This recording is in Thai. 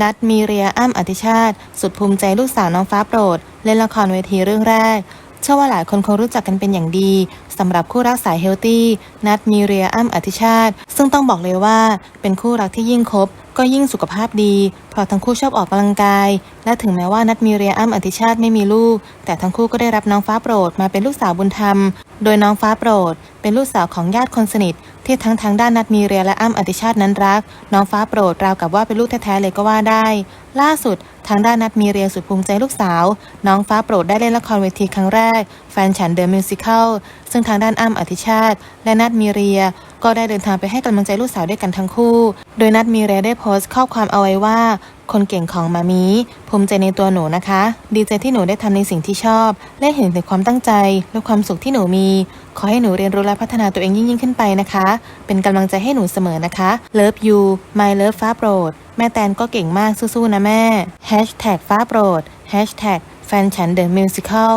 นัดมีเรียอ้ำอธิชาติ สุดภูมิใจลูกสาวน้องฟ้าโปรด เล่นละครเวทีเรื่องแรก เชื่อว่าหลายคนคงรู้จักกันเป็นอย่างดีสำหรับคู่รักสายเฮลตี้นัดมีเรียอ้ำอธิชาติ ซึ่งต้องบอกเลยว่าเป็นคู่รักที่ยิ่งคบก็ยิ่งสุขภาพดี เพราะทั้งคู่ชอบออกกำลังกาย และถึงแม้ว่านัดมีเรียอ้ำอธิชาติไม่มีลูก แต่ทั้งคู่ก็ได้รับน้องฟ้าโปรดมาเป็นลูกสาวบุญธรรม โดยน้องฟ้าโปรด เป็นลูกสาวของญาติคนสนิท ที่ทั้งทางด้านนัดมีเรียและอ้ำอธิชาตินั้นรัก น้องฟ้าโปรดราวกับว่าเป็นลูกแท้ๆเลยก็ว่าได้ ล่าสุดทางด้านนัดมีเรียสุดภูมิใจลูกสาว น้องฟ้าโปรดได้เล่นละครเวทีครั้งแรก แฟนฉันเดอะมิวสิคลซึ่งทางด้านอ้ำอธิชาติ และนัดมีเรีย ก็ได้เดินทางไปให้กำลังใจลูกสาวด้วยกันทั้งคู่ โดยนัดมีเรียได้โพสต์ข้อความเอาไว้ว่า คนเก่งของมามีภูมิใจในตัวหนูนะคะ ดีใจที่หนูได้ทำในสิ่งที่ชอบ และเห็นถึงความตั้งใจ และความสุขที่หนูมี ขอให้หนูเรียนรู้และพัฒนาตัวเองยิ่งยิ่งขึ้นไปนะคะ เป็นกำลังใจให้หนูเสมอนะคะ Love you my love ฟ้าโปรด แม่แตนก็เก่งมากสู้ๆนะแม่ Hashtag ฟ้าโปรด Hashtag แฟนฉัน The Musical